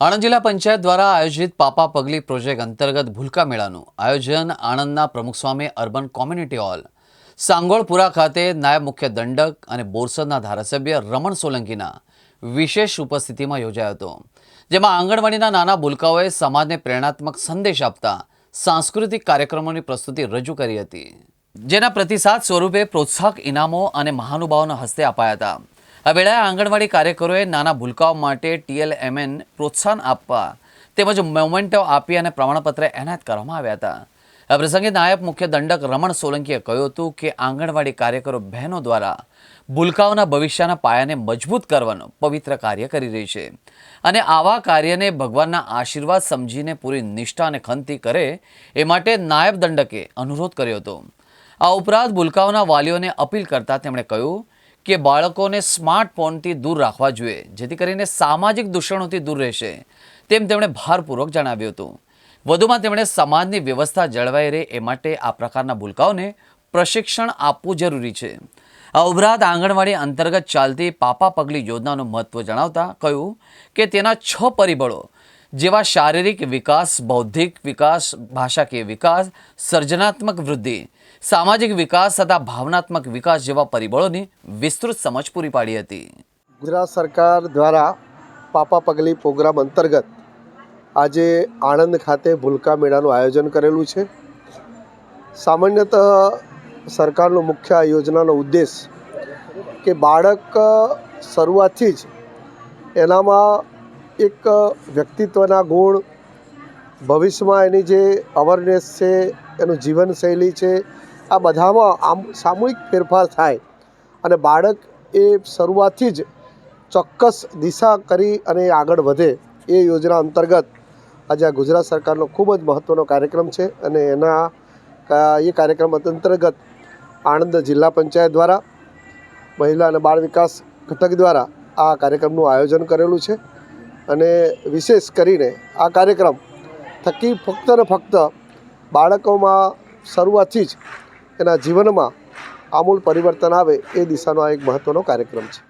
આણંદ જિલ્લા પંચાયત દ્વારા આયોજિત પાપા પગલી પ્રોજેક્ટ અંતર્ગત ભૂલકા મેળાનું આયોજન આણંદના Pramukh Swami urban community hall, Sangolpura ખાતે નાયબ મુખ્ય દંડક અને બોરસદના ધારાસભ્ય રમણ સોલંકીના વિશેષ ઉપસ્થિતિમાં યોજાયો હતો, જેમાં આંગણવાડીના નાના ભૂલકાઓએ સમાજને પ્રેરણાત્મક સંદેશ આપતા સાંસ્કૃતિક કાર્યક્રમોની પ્રસ્તુતિ રજૂ કરી હતી, જેના પ્રતિસાદ સ્વરૂપે પ્રોત્સાહક ઇનામો અને મહાનુભાવોના હસ્તે અપાયા હતા. આ વેળાએ આંગણવાડી કાર્યકરોએ નાના ભૂલકાઓ માટે ટીએલએમએન પ્રોત્સાહન આપવા તેમજ મોમેન્ટો આપી અને પ્રમાણપત્ર એનાયત કરવામાં આવ્યા હતા. આ પ્રસંગે નાયબ મુખ્ય દંડક રમણ સોલંકીએ કહ્યું હતું કે આંગણવાડી કાર્યકરો બહેનો દ્વારા ભૂલકાઓના ભવિષ્યના પાયાને મજબૂત કરવાનું પવિત્ર કાર્ય કરી રહી છે અને આવા કાર્યને ભગવાનના આશીર્વાદ સમજીને પૂરી નિષ્ઠા અને ખંતી કરે એ માટે નાયબ દંડકે અનુરોધ કર્યો હતો. આ ઉપરાંત ભૂલકાઓના વાલીઓને અપીલ કરતાં તેમણે કહ્યું કે બાળકોને સ્માર્ટફોનથી દૂર રાખવા જોઈએ, જેથી કરીને સામાજિક દૂષણોથી દૂર રહેશે, તેમ તેમણે ભારપૂર્વક જણાવ્યું હતું. વધુમાં તેમણે સમાજની વ્યવસ્થા જળવાઈ રહે એ માટે આ પ્રકારના ભૂલકાઓને પ્રશિક્ષણ આપવું જરૂરી છે. આ ઉપરાંત આંગણવાડી અંતર્ગત ચાલતી પાપા પગલી યોજનાનું મહત્વ જણાવતા કહ્યું કે તેના છ પરિબળો જેવા શારીરિક વિકાસ, બૌદ્ધિક વિકાસ, ભાષાકીય વિકાસ, સર્જનાત્મક વૃદ્ધિ, સામાજિક વિકાસ તથા ભાવનાત્મક વિકાસ જેવા પરિબળોની વિસ્તૃત સમજ પૂરી પાડી હતી. ગુજરાત સરકાર દ્વારા પાપા પગલી પ્રોગ્રામ અંતર્ગત આજે આણંદ ખાતે ભૂલકા મેળાનું આયોજન કરેલું છે. સામાન્યત સરકારનો મુખ્ય આ યોજનાનો ઉદ્દેશ કે બાળક શરૂઆતથી જ એનામાં એક વ્યક્તિત્વના ગુણ ભવિષ્યમાં એની જે અવરનેસ છે, એનું જીવનશૈલી છે, આ બધામાં આમ સામૂહિક ફેરફાર થાય. અને બાળક એ શરૂઆતથી જ ચોક્કસ દિશા કરી અને આગળ વધે એ યોજના અંતર્ગત આજે આ ગુજરાત સરકારનો ખૂબ જ મહત્ત્વનો કાર્યક્રમ છે અને એના એ કાર્યક્રમ અંતર્ગત આણંદ જિલ્લા પંચાયત દ્વારા મહિલા અને બાળ વિકાસ ઘટક દ્વારા આ કાર્યક્રમનું આયોજન કરેલું છે. અને વિશેષ કરીને આ કાર્યક્રમ થકી ફક્ત ને ફક્ત બાળકોમાં શરૂઆતથી જ એના જીવનમાં આમૂલ પરિવર્તન આવે એ દિશાનો આ એક મહત્ત્વનો કાર્યક્રમ છે.